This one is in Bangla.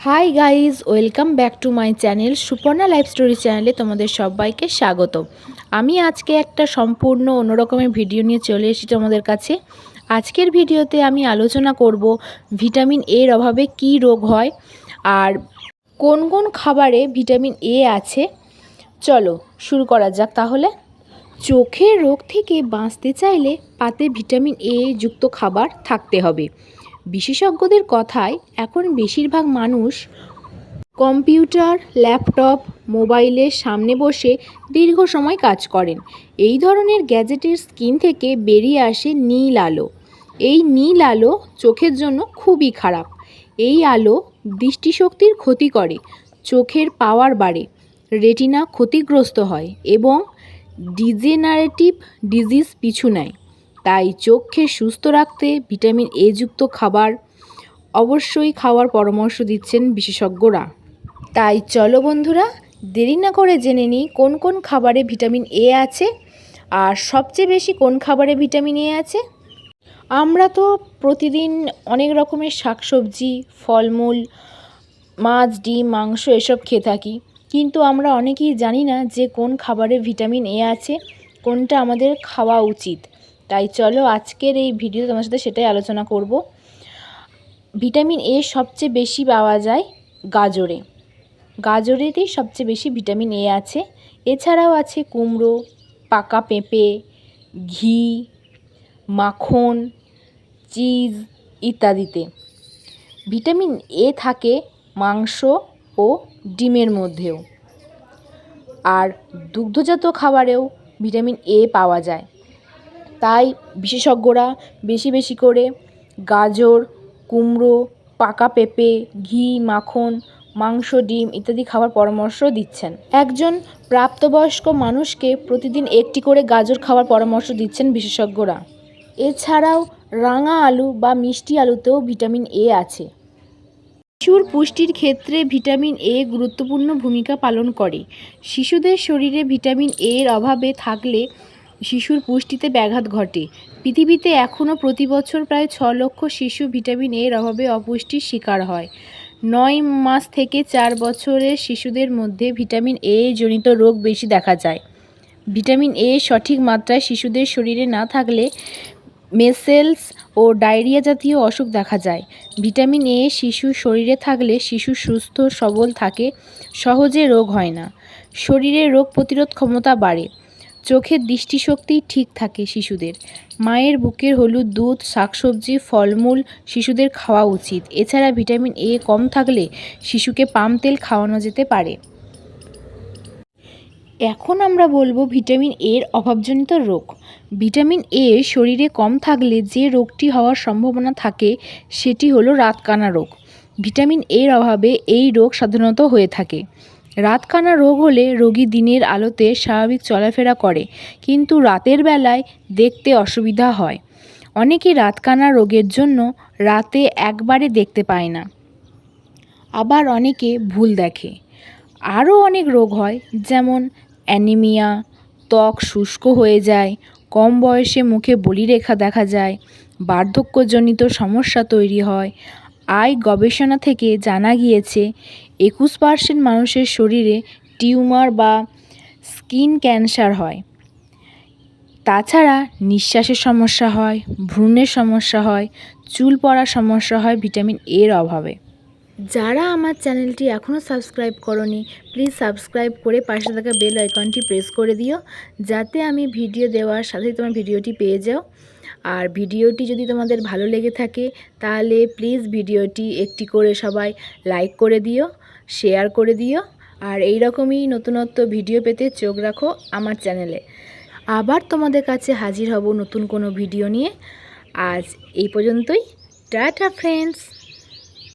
Hi guys welcome back to my channel Suparna life story চ্যানেলে তোমাদের সবাইকে স্বাগত। আমি আজকে একটা সম্পূর্ণ অন্যরকমের ভিডিও নিয়ে চলে এসেছি তোমাদের কাছে। আজকের ভিডিওতে আমি আলোচনা করব ভিটামিন এর অভাবে কি রোগ হয় আর কোন কোন খাবারে ভিটামিন এ আছে। চলো শুরু করা যাক তাহলে। চোখের রোগ থেকে বাঁচতে চাইলে পাতে ভিটামিন এ যুক্ত খাবার থাকতে হবে। বিশেষজ্ঞদের কথায় এখন বেশিরভাগ মানুষ কম্পিউটার, ল্যাপটপ মোবাইলের সামনে বসে দীর্ঘ সময় কাজ করেন। এই ধরনের গ্যাজেটের স্ক্রিন থেকে বেরিয়ে আসে নীল আলো। এই নীল আলো চোখের জন্য খুবই খারাপ। এই আলো দৃষ্টিশক্তির ক্ষতি করে, চোখের পাওয়ার বাড়ে রেটিনা ক্ষতিগ্রস্ত হয় এবং ডিজেনারেটিভ ডিজিজ পিছু নেয়, তাই চোখকে সুস্থ রাখতে ভিটামিন এ যুক্ত খাবার অবশ্যই খাওয়ার পরামর্শ দিচ্ছেন বিশেষজ্ঞরা। তাই চলো বন্ধুরা, দেরি না করে জেনে নিই কোন কোন খাবারে ভিটামিন এ আছে আর সবচেয়ে বেশি কোন খাবারে ভিটামিন এ আছে। আমরা তো প্রতিদিন অনেক রকমের শাকসবজি, ফলমূল, মাছ, ডিম, মাংস এসব খেয়ে থাকি। কিন্তু আমরা অনেকেই জানি না যে কোন খাবারে ভিটামিন এ আছে, কোনটা আমাদের খাওয়া উচিত। তাই চলো আজকের এই ভিডিও তোমার সাথে সেটাই আলোচনা করব। ভিটামিন এ সবচেয়ে বেশি পাওয়া যায় গাজরে। গাজরেতেই সবচেয়ে বেশি ভিটামিন এ আছে। এছাড়াও আছে কুমড়ো, পাকা পেঁপে, ঘি, মাখন, চিজ ইত্যাদিতে। ভিটামিন এ থাকে মাংস ও ডিমের মধ্যেও। আর দুগ্ধজাত খাবারেও ভিটামিন এ পাওয়া যায়। তাই বিশেষজ্ঞরা বেশি বেশি করে গাজর, কুমড়ো, পাকা পেঁপে, ঘি, মাখন, মাংস, ডিম ইত্যাদি খাওয়ার পরামর্শ দিচ্ছেন। একজন প্রাপ্তবয়স্ক মানুষকে প্রতিদিন একটি করে গাজর খাওয়ার পরামর্শ দিচ্ছেন বিশেষজ্ঞরা। এছাড়াও রাঙা আলু বা মিষ্টি আলুতেও ভিটামিন এ আছে। শিশুর পুষ্টির ক্ষেত্রে ভিটামিন এ গুরুত্বপূর্ণ ভূমিকা পালন করে। শিশুদের শরীরে ভিটামিন এ এর অভাবে থাকলে শিশুর পুষ্টিতে ব্যাঘাত ঘটে। পৃথিবীতে এখনও প্রতি বছর প্রায় ছ লক্ষ শিশু ভিটামিন এর অভাবে অপুষ্টির শিকার হয়। নয় মাস থেকে চার বছরের শিশুদের মধ্যে ভিটামিন এ জনিত রোগ বেশি দেখা যায়। ভিটামিন এ সঠিক মাত্রায় শিশুদের শরীরে না থাকলে মেসেলস ও ডায়রিয়া জাতীয় অসুখ দেখা যায়। ভিটামিন এ শিশুর শরীরে থাকলে শিশু সুস্থ, সবল থাকে, সহজে রোগ হয় না। শরীরে রোগ প্রতিরোধ ক্ষমতা বাড়ে। চোখের দৃষ্টিশক্তি ঠিক থাকে শিশুদের। মায়ের বুকের হলুদ দুধ, শাকসবজি, ফলমূল শিশুদের খাওয়া উচিত। এছাড়া ভিটামিন এ কম থাকলে শিশুকে পাম তেল খাওয়ানো যেতে পারে। এখন আমরা বলব ভিটামিন এর অভাবজনিত রোগ। ভিটামিন এ শরীরে কম থাকলে যে রোগটি হওয়ার সম্ভাবনা থাকে, সেটি হলো রাতকানা রোগ। ভিটামিন এর অভাবে এই রোগ সাধারণত হয়ে থাকে। রাতকানা রোগ হলে রোগী দিনের আলোতে স্বাভাবিক চলাফেরা করে, কিন্তু রাতের বেলায় দেখতে অসুবিধা হয়। অনেকে রাতকানা রোগের জন্য রাতে একবারে দেখতে পায় না। আবার অনেকে ভুল দেখে। আরও অনেক রোগ হয়, যেমন অ্যানিমিয়া, ত্বক শুষ্ক হয়ে যায় কম বয়সে মুখে বলিরেখা দেখা যায়, বার্ধক্যজনিত সমস্যা তৈরি হয়। আই গবেষণা থেকে জানা গিয়েছে, একুশ পার্সেন্ট মানুষের শরীরে টিউমার বা স্কিন ক্যান্সার হয়। তাছাড়া নিঃশ্বাসের সমস্যা হয়, ভ্রূণের সমস্যা হয়, চুল পড়ার সমস্যা হয়, ভিটামিন এর অভাবে। যারা আমার চ্যানেলটি এখনও সাবস্ক্রাইব করনি প্লিজ সাবস্ক্রাইব করে পাশে থাকা বেল আইকনটি প্রেস করে দিও, যাতে আমি ভিডিও দেওয়ার সাথে তোমার ভিডিওটি পেয়ে যাও। আর ভিডিওটি যদি তোমাদের ভালো লেগে থাকে, তাহলে প্লিজ ভিডিওটি একটি করে সবাই লাইক করে দিও শেয়ার করে দিও, আর এই রকমই নতুনত্ব ভিডিও পেতে চোখ রাখো আমার চ্যানেলে। আবার তোমাদের কাছে হাজির হব নতুন কোনো ভিডিও নিয়ে। আজ এই পর্যন্তই। Tata friends